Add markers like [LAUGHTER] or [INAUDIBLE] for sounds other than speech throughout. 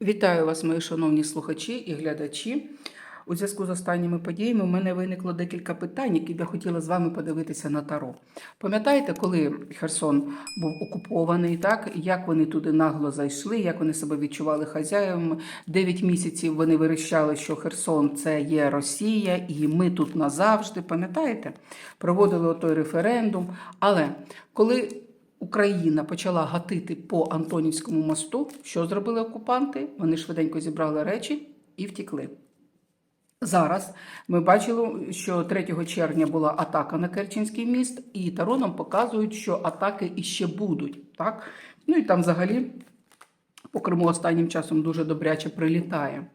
Вітаю вас, мої шановні слухачі і глядачі. У зв'язку з останніми подіями у мене виникло декілька питань, які я хотіла з вами подивитися на таро. Пам'ятаєте, коли Херсон був окупований, так як вони туди нагло зайшли, як вони себе відчували хазяєвами? Дев'ять місяців вони вирішали, що Херсон це є Росія, і ми тут назавжди. Пам'ятаєте? Проводили отой референдум. Але коли Україна почала гатити по Антонівському мосту. Що зробили окупанти? Вони швиденько зібрали речі і втікли. Зараз ми бачили, що 3 червня була атака на Керченський міст, і Таро нам показують, що атаки іще будуть. Так? Ну і там взагалі по Криму останнім часом дуже добряче прилітає.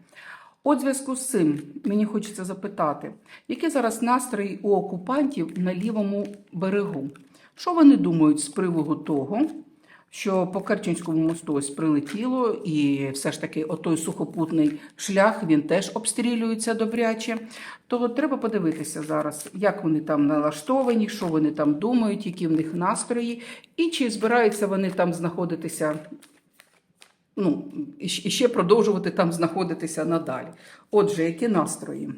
От зв'язку з цим мені хочеться запитати, які зараз настрої у окупантів на лівому берегу? Що вони думають з приводу того, що по Керченському мосту ось прилетіло, і все ж таки отой сухопутний шлях він теж обстрілюється добряче. То треба подивитися зараз, як вони там налаштовані, що вони там думають, які в них настрої, і чи збираються вони там знаходитися. Ну, і ще продовжувати там знаходитися надалі. Отже, які настрої?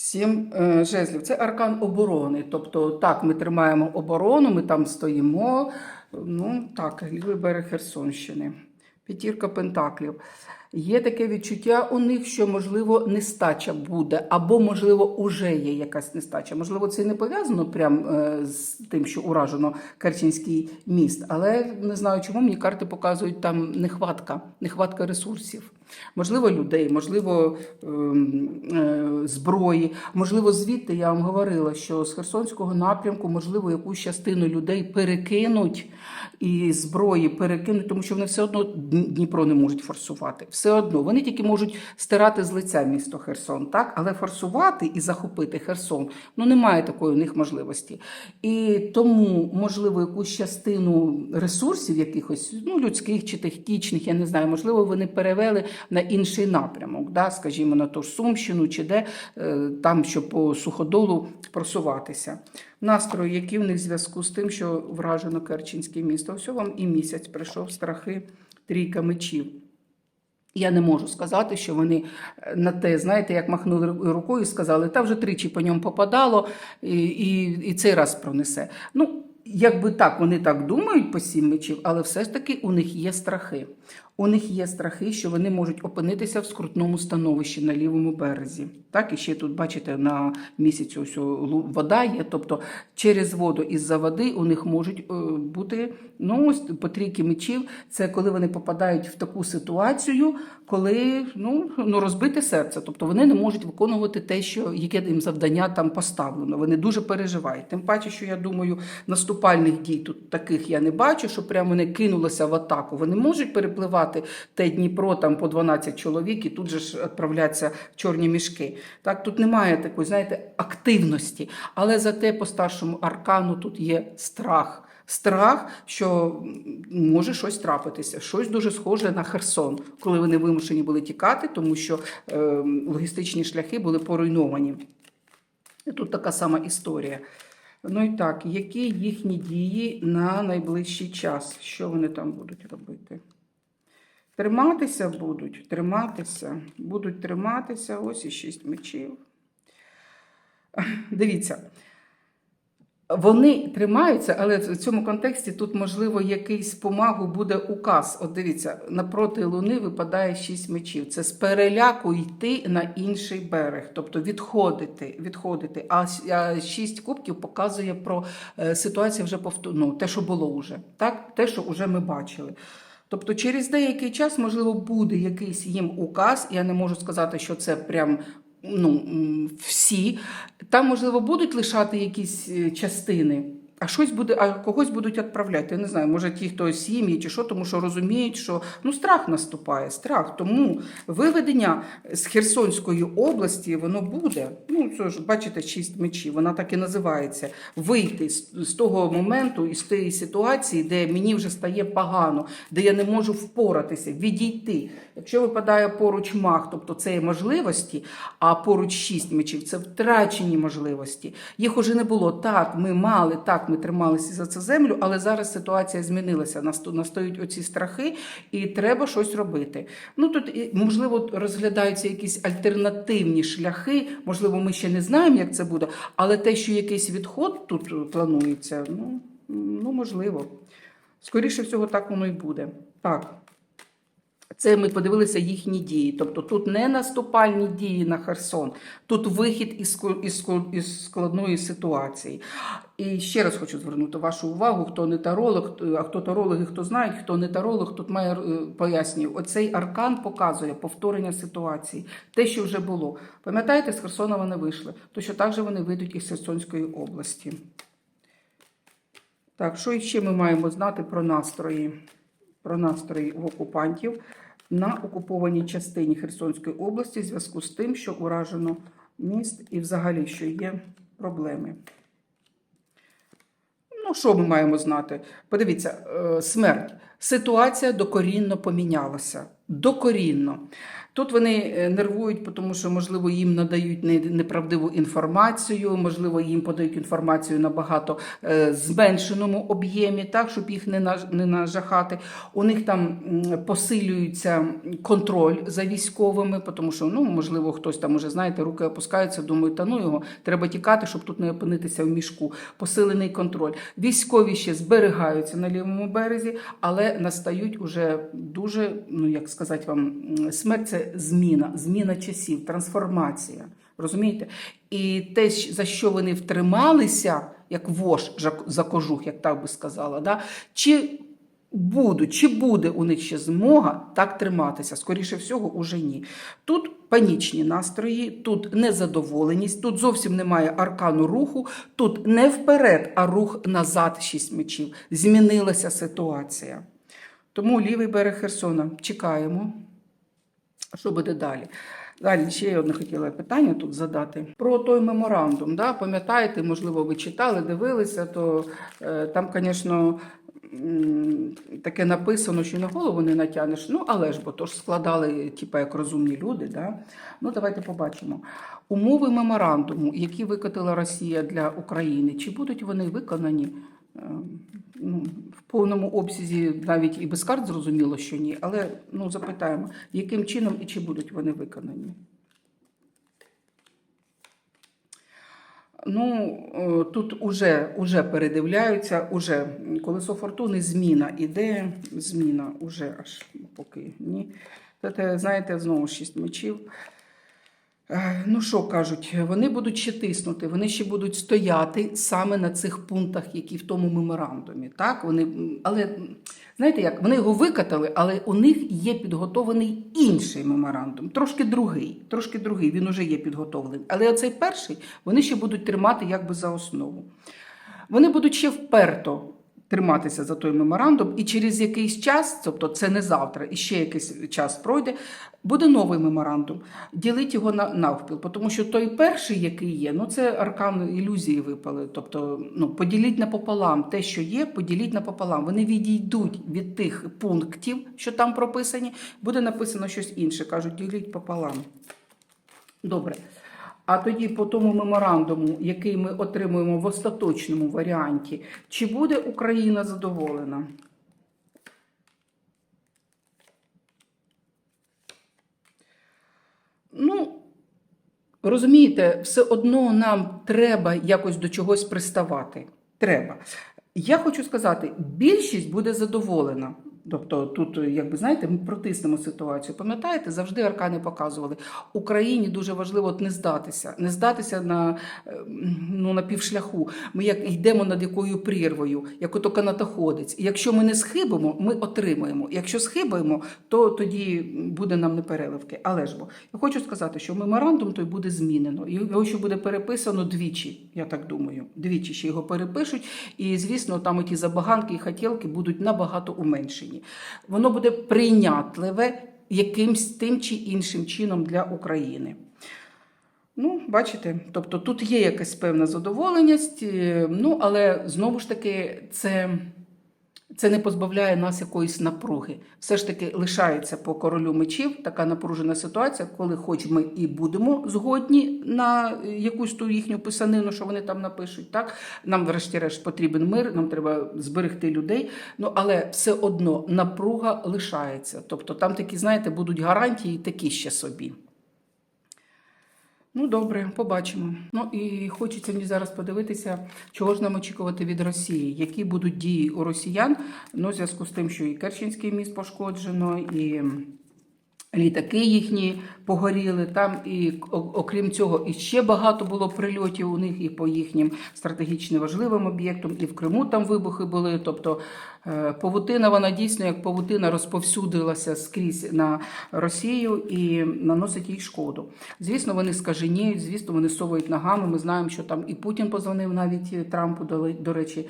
Сім е, жезлів. Це аркан оборони. Тобто, так, ми тримаємо оборону, ми там стоїмо. Ну, так, лівий берег Херсонщини. П'ятірка пентаклів. Є таке відчуття у них, що, можливо, нестача буде, або, можливо, уже є якась нестача. Можливо, це не пов'язано прям е, з тим, що уражено Керченський міст. Але не знаю, чому мені карти показують там нехватка, нехватка ресурсів. Можливо, людей, можливо, ем, е, зброї. Можливо, звідти я вам говорила, що з Херсонського напрямку, можливо, якусь частину людей перекинуть і зброї перекинуть, тому що вони все одно Дніпро не можуть форсувати. Все одно вони тільки можуть стирати з лиця місто Херсон, так але форсувати і захопити Херсон ну немає такої у них можливості. І тому, можливо, якусь частину ресурсів, якихось ну людських чи технічних, я не знаю, можливо, вони перевели на інший напрямок, да, скажімо, на ту ж Сумщину чи де е, там, щоб по суходолу просуватися. Настрої, які в них в зв'язку з тим, що вражено Керченське місто. Ось вам і місяць прийшов страхи трійка мечів. Я не можу сказати, що вони е, на те, знаєте, як махнули рукою і сказали, та вже тричі по ньому попадало, і, і, і цей раз пронесе. Ну, якби так, вони так думають по сім мечів, але все ж таки у них є страхи. У них є страхи, що вони можуть опинитися в скрутному становищі на лівому березі. Так, і ще тут, бачите, на місяці ось вода є. Тобто через воду із-за води у них можуть е, бути ну, ось по мечів. Це коли вони попадають в таку ситуацію, коли ну, ну розбите серце. Тобто вони не можуть виконувати те, що яке їм завдання там поставлено. Вони дуже переживають. Тим паче, що я думаю, наступальних дій тут таких я не бачу, що прямо вони кинулися в атаку. Вони можуть перепливати те Дніпро там по 12 чоловік і тут же ж відправляться в чорні мішки. Так, тут немає такої, знаєте, активності, але зате по старшому аркану тут є страх. Страх, що може щось трапитися, щось дуже схоже на Херсон, коли вони вимушені були тікати, тому що е, логістичні шляхи були поруйновані. Тут така сама історія. Ну і так, які їхні дії на найближчий час? Що вони там будуть робити? Триматися будуть, триматися, будуть триматися. Ось і шість мечів. Дивіться. Вони тримаються, але в цьому контексті тут, можливо, якийсь помагу буде указ. От дивіться, напроти луни випадає шість мечів. Це з переляку йти на інший берег, тобто відходити. відходити. А шість кубків показує про е, ситуацію вже повтор... ну, те, що було вже, так? те, що вже ми бачили. Тобто через деякий час, можливо, буде якийсь їм указ. Я не можу сказати, що це прям ну, всі. Там, можливо, будуть лишати якісь е, частини, а щось буде, а когось будуть відправляти. Я не знаю, може ті, хто сім'ї чи що, тому що розуміють, що ну страх наступає, страх. Тому виведення з Херсонської області воно буде. Ну, це ж бачите, шість мечів, вона так і називається. Вийти з, з того моменту і з тієї ситуації, де мені вже стає погано, де я не можу впоратися, відійти. Якщо випадає поруч маг, тобто це є можливості, а поруч шість мечів це втрачені можливості. Їх уже не було. Так, ми мали, так, ми трималися за це землю, але зараз ситуація змінилася. Настають оці страхи, і треба щось робити. Ну тут можливо розглядаються якісь альтернативні шляхи. Можливо, ми ще не знаємо, як це буде, але те, що якийсь відход тут планується, ну, ну можливо. Скоріше всього, так воно і буде. Так. Це ми подивилися їхні дії. Тобто тут не наступальні дії на Херсон, тут вихід із, складної ситуації. І ще раз хочу звернути вашу увагу, хто не таролог, а хто тарологи, хто знають, хто не таролог, тут має е, пояснюю. Оцей аркан показує повторення ситуації, те, що вже було. Пам'ятаєте, з Херсона вони вийшли, то що так же вони вийдуть із Херсонської області. Так, що ще ми маємо знати про настрої? Про настрої в окупантів на окупованій частині Херсонської області в зв'язку з тим, що уражено міст і взагалі, що є проблеми. Ну, що ми маємо знати? Подивіться, е, смерть. Ситуація докорінно помінялася. Докорінно. Тут вони е, нервують, тому що, можливо, їм надають не- неправдиву інформацію, можливо, їм подають інформацію набагато е, зменшеному об'ємі, так, щоб їх не, нажахати. У них там посилюється контроль за військовими, тому що, ну, можливо, хтось там уже, знаєте, руки опускаються, думають, та ну його, треба тікати, щоб тут не опинитися в мішку. Посилений контроль. Військові ще зберігаються на лівому березі, але настають уже дуже, ну як сказати вам, смерть зміна, зміна часів, трансформація. Розумієте? І те, за що вони втрималися, як вож за кожух, як так би сказала, да? чи будуть, чи буде у них ще змога так триматися? Скоріше всього, уже ні. Тут панічні настрої, тут незадоволеність, тут зовсім немає аркану руху, тут не вперед, а рух назад шість мечів. Змінилася ситуація. Тому лівий берег Херсона чекаємо. Що буде далі? Далі ще я одне хотіла питання тут задати про той меморандум. Да? Пам'ятаєте, можливо, ви читали, дивилися, то е, там, звісно, таке написано, що на голову не натягнеш. Ну, але ж, бо то ж складали, типу, як розумні люди. Да? Ну, давайте побачимо. Умови меморандуму, які викотила Росія для України, чи будуть вони виконані? Е, Ну, в повному обсязі навіть і без карт зрозуміло, що ні, але ну, запитаємо, яким чином і чи будуть вони виконані. Ну, е, тут уже, уже передивляються, уже колесо фортуни зміна іде, зміна уже аж поки ні. Це, знаєте, знову шість мечів. Ну, що кажуть, вони будуть ще тиснути, вони ще будуть стояти саме на цих пунктах, які в тому меморандумі. Так? Вони, але знаєте як, вони його викатали, але у них є підготовлений інший меморандум, трошки другий, трошки другий, він уже є підготовлений. Але оцей перший вони ще будуть тримати якби за основу. Вони будуть ще вперто триматися за той меморандум, і через якийсь час, тобто це не завтра, і ще якийсь час пройде, буде новий меморандум. Ділить його на навпіл, тому що той перший, який є, ну це аркан ілюзії випали. Тобто, ну поділіть напополам те, що є, поділіть напополам. Вони відійдуть від тих пунктів, що там прописані. Буде написано щось інше. кажуть, діліть пополам. Добре. А тоді по тому меморандуму, який ми отримуємо в остаточному варіанті, чи буде Україна задоволена? Ну, розумієте, все одно нам треба якось до чогось приставати. Треба. Я хочу сказати, більшість буде задоволена. Тобто тут, як би знаєте, ми протиснемо ситуацію. Пам'ятаєте, завжди аркани показували. Україні дуже важливо не здатися, не здатися на, е, ну, на півшляху. Ми як йдемо над якою прірвою, як ото канатоходець. І якщо ми не схибимо, ми отримаємо. Якщо схибаємо, то тоді буде нам непереливки. Але ж бо я хочу сказати, що меморандум той буде змінено. Його ще буде переписано двічі, я так думаю. Двічі ще його перепишуть. І, звісно, там ті забаганки і хотілки будуть набагато уменшені. Воно буде прийнятливе якимсь тим чи іншим чином для України. Ну, бачите, тобто тут є якась певна задоволеність, е, ну, але знову ж таки, це це не позбавляє нас якоїсь напруги. Все ж таки лишається по королю мечів така напружена ситуація, коли, хоч ми і будемо згодні на якусь ту їхню писанину, що вони там напишуть, так нам, врешті-решт, потрібен мир, нам треба зберегти людей. Ну але все одно напруга лишається. Тобто там такі, знаєте, будуть гарантії такі ще собі. Ну, добре, побачимо. Ну і хочеться мені зараз подивитися, чого ж нам очікувати від Росії, які будуть дії у росіян. Ну, в зв'язку з тим, що і Керченський міст пошкоджено, і літаки їхні погоріли. Там і окрім цього, і ще багато було прильотів у них і по їхнім стратегічно важливим об'єктам, і в Криму там вибухи були. Тобто е, павутина, вона дійсно як павутина розповсюдилася скрізь на Росію і наносить їй шкоду. Звісно, вони скаженіють, звісно, вони совують ногами. Ми знаємо, що там і Путін позвонив навіть Трампу, до, речі,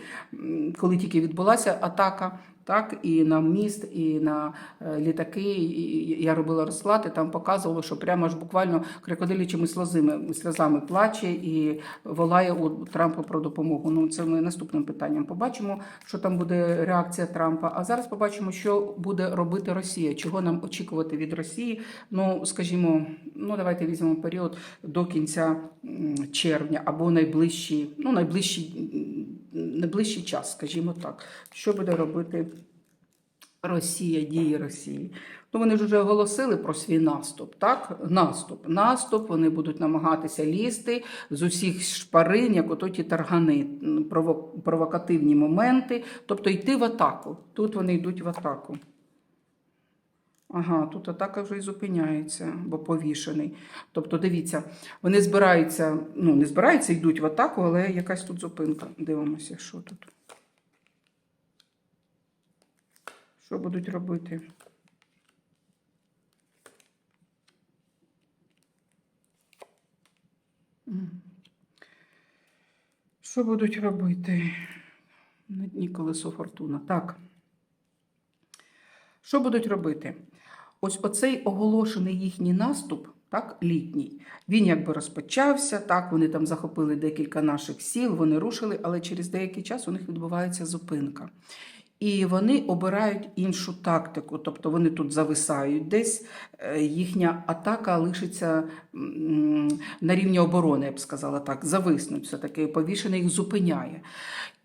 коли тільки відбулася атака. Так, і на міст, і на е, літаки. І я робила розклад, і там показувало, що прямо ж буквально крокодилячими сльозами, сльозами плаче і волає у Трампа про допомогу. Ну, це ми наступним питанням побачимо, що там буде реакція Трампа. А зараз побачимо, що буде робити Росія, чого нам очікувати від Росії. Ну, скажімо, ну давайте візьмемо період до кінця червня або найближчий, ну найближчий, м, найближчий час, скажімо так, що буде робити. Росія, дії Росії. Ну, вони ж вже оголосили про свій наступ. Так, наступ, наступ. Вони будуть намагатися лізти з усіх шпарин, як ото ті таргани, провокативні моменти, тобто йти в атаку. Тут вони йдуть в атаку. Ага, тут атака вже і зупиняється, бо повішений. Тобто, дивіться, вони збираються, ну не збираються, йдуть в атаку, але якась тут зупинка. Дивимося, що тут. Що будуть робити? Що будуть робити? На дні колесо фортуна. Так. Що будуть робити? Ось оцей оголошений їхній наступ, так, літній, він якби розпочався, так, вони там захопили декілька наших сіл, вони рушили, але через деякий час у них відбувається зупинка. І вони обирають іншу тактику, тобто вони тут зависають десь, е, їхня атака лишиться на рівні оборони, я б сказала так, зависнуть все-таки, повішений їх зупиняє.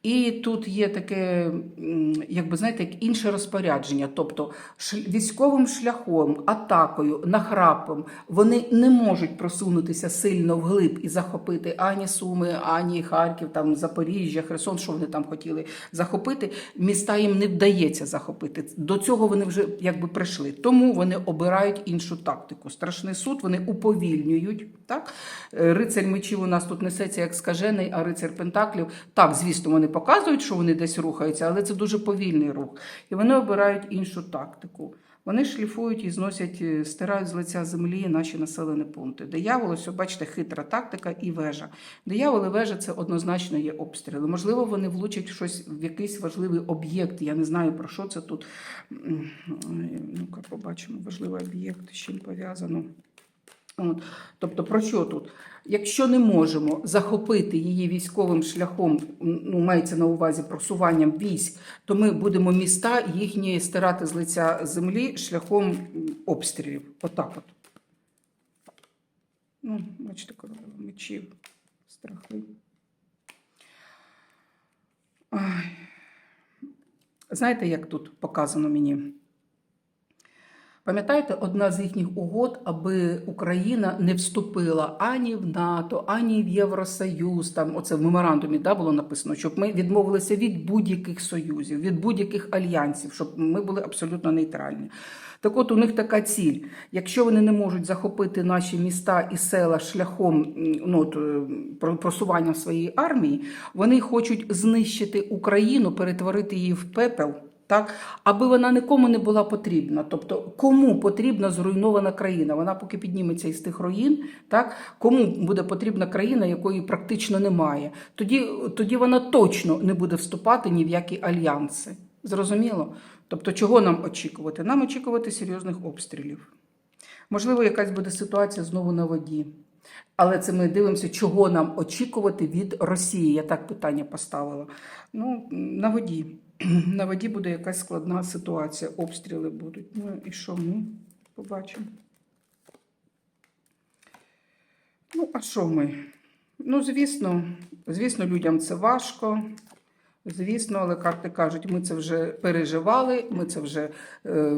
І тут є таке, м, якби знаєте, як інше розпорядження. Тобто військовим шляхом, атакою, нахрапом вони не можуть просунутися сильно вглиб і захопити ані Суми, ані Харків, там Запоріжжя, Херсон, що вони там хотіли захопити. Міста їм не вдається захопити. До цього вони вже якби прийшли. Тому вони обирають іншу тактику. Страшний суд вони уповільнюють. Так? Е, Рицарь мечів у нас тут несеться як скажений, а рицар Пентаклів. Так, звісно, вони показують, що вони десь рухаються, але це дуже повільний рух. І вони обирають іншу тактику. Вони шліфують і зносять, е, стирають з лиця землі наші населені пункти. Диявол, ось, бачите, хитра тактика і вежа. Диявол і вежа це однозначно є обстріли. Можливо, вони влучать щось в якийсь важливий об'єкт. Я не знаю про що це тут. Ну-ка, побачимо, важливий об'єкт, з чим пов'язано. От. Тобто, про що тут? Якщо не можемо захопити її військовим шляхом, ну мається на увазі просуванням військ, то ми будемо міста їхні стирати з лиця землі шляхом обстрілів. Отак от. Ну, бачите, королева мечів, страхи. Ай. Знаєте, як тут показано мені? Пам'ятаєте, одна з їхніх угод, аби Україна не вступила ані в НАТО, ані в Євросоюз. Там оце в меморандумі да, було написано, щоб ми відмовилися від будь-яких союзів, від будь-яких альянсів, щоб ми були абсолютно нейтральні. Так от у них така ціль. Якщо вони не можуть захопити наші міста і села шляхом ну, е, про- просування своєї армії, вони хочуть знищити Україну, перетворити її в пепел. Так, аби вона нікому не була потрібна. Тобто, кому потрібна зруйнована країна? Вона поки підніметься із тих руїн, так кому буде потрібна країна, якої практично немає. Тоді, тоді вона точно не буде вступати ні в які альянси. Зрозуміло? Тобто, чого нам очікувати? Нам очікувати серйозних обстрілів. Можливо, якась буде ситуація знову на воді. Але це ми дивимося, чого нам очікувати від Росії. Я так питання поставила. Ну, на воді. [CLEARS THROAT] на воді буде якась складна ситуація, обстріли будуть. Ну і що ми побачимо? Ну, а що ми? Ну, звісно, звісно, людям це важко. Звісно, але карти кажуть, ми це вже переживали, ми це вже е,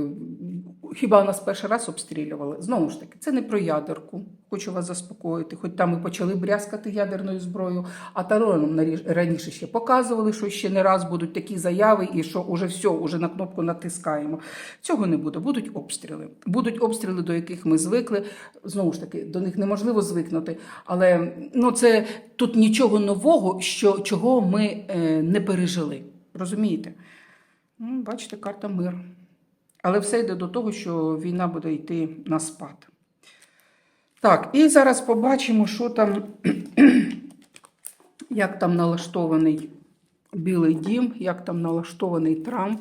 хіба нас перший раз обстрілювали. Знову ж таки, це не про ядерку. Хочу вас заспокоїти. Хоч там і почали брязкати ядерною зброєю, а Таро нам нарі- раніше ще показували, що ще не раз будуть такі заяви, і що уже все, уже на кнопку натискаємо. Цього не буде. Будуть обстріли. Будуть обстріли, до яких ми звикли. Знову ж таки, до них неможливо звикнути. Але ну, це тут нічого нового, що, чого ми е, не пережили. Розумієте? Ну, бачите, карта мир. Але все йде до того, що війна буде йти на спад. Так, і зараз побачимо, що там, [CLEARS THROAT] як там налаштований Білий дім, як там налаштований Трамп.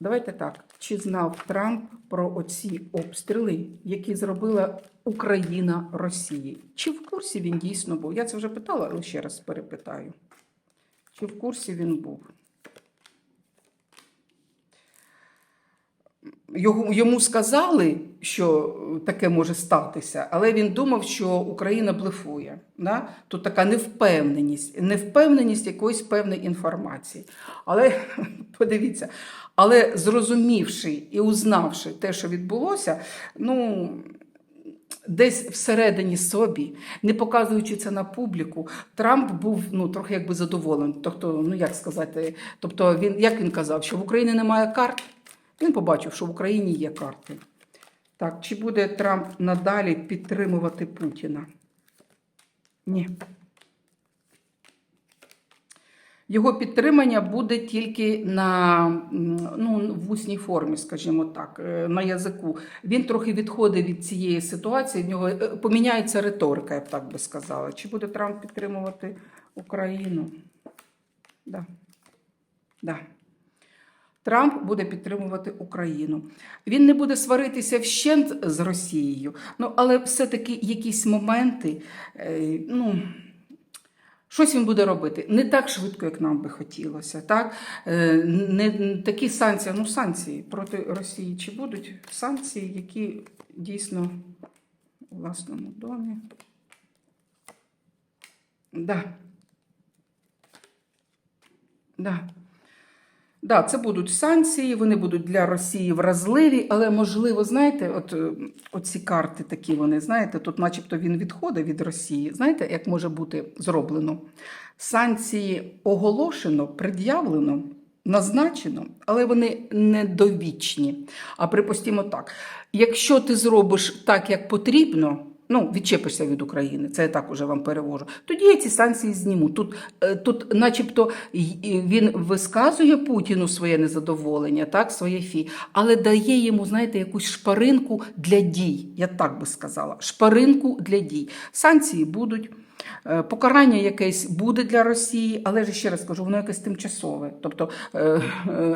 Давайте так. Чи знав Трамп про оці обстріли, які зробила Україна Росії? Чи в курсі він дійсно був? Я це вже питала, але ще раз перепитаю. Чи в курсі він був? Його, йому сказали, що таке може статися, але він думав, що Україна блефує. Да? Тут така невпевненість, невпевненість якоїсь певної інформації. Але [LAUGHS] подивіться, але зрозумівши і узнавши те, що відбулося, ну. Десь всередині собі, не показуючи це на публіку, Трамп був ну трохи якби задоволений. Тобто, ну як сказати, тобто він як він казав, що в Україні немає карт. Він побачив, що в Україні є карти. Так, чи буде Трамп надалі підтримувати Путіна? Ні. Його підтримання буде тільки на ну, в усній формі, скажімо так, е, на язику. Він трохи відходить від цієї ситуації, в нього е, поміняється риторика, я б так би сказала. Чи буде Трамп підтримувати Україну? Да. Да. Трамп буде підтримувати Україну. Він не буде сваритися вщент з Росією, ну але все-таки якісь моменти, е, ну. Щось він буде робити не так швидко, як нам би хотілося. Так? Е, Не такі санкції, ну санкції проти Росії чи будуть санкції, які дійсно у власному домі. Да. Да. Да, це будуть санкції, вони будуть для Росії вразливі, але можливо, знаєте, от е, оці карти такі вони, знаєте, тут, начебто, він відходить від Росії. Знаєте, як може бути зроблено? Санкції оголошено, пред'явлено, назначено, але вони недовічні. А припустімо так: якщо ти зробиш так, як потрібно. Ну, відчепишся від України, це я так уже вам перевожу. Тоді я ці санкції зніму. Тут, е, тут начебто, він висказує Путіну своє незадоволення, так, своє фі, але дає йому, знаєте, якусь шпаринку для дій. Я так би сказала. Шпаринку для дій. Санкції будуть. Е, Покарання якесь буде для Росії, але ж ще раз кажу, воно якесь тимчасове. Тобто е, е,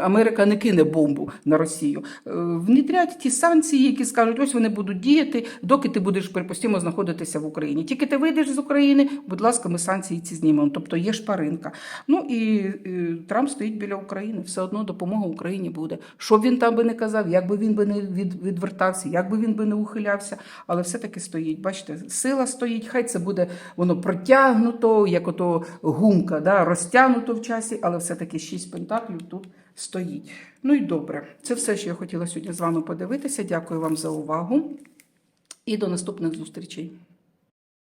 Америка не кине бомбу на Росію. Внітрять ті санкції, які скажуть, ось вони будуть діяти, доки ти будеш, припустимо, знаходитися в Україні. Тільки ти вийдеш з України, будь ласка, ми санкції ці знімемо. Тобто є шпаринка. Ну і Трамп стоїть біля України, все одно допомога Україні буде. Що б він там би не казав, як би він би не відвертався, як би він би не ухилявся, але все-таки стоїть. Бачите, сила стоїть, хай це буде воно протягнуто, як ото гумка, да, розтягнуто в часі, але все-таки шість пентаклів тут стоїть. Ну і добре. Це все, що я хотіла сьогодні з вами подивитися. Дякую вам за увагу і до наступних зустрічей.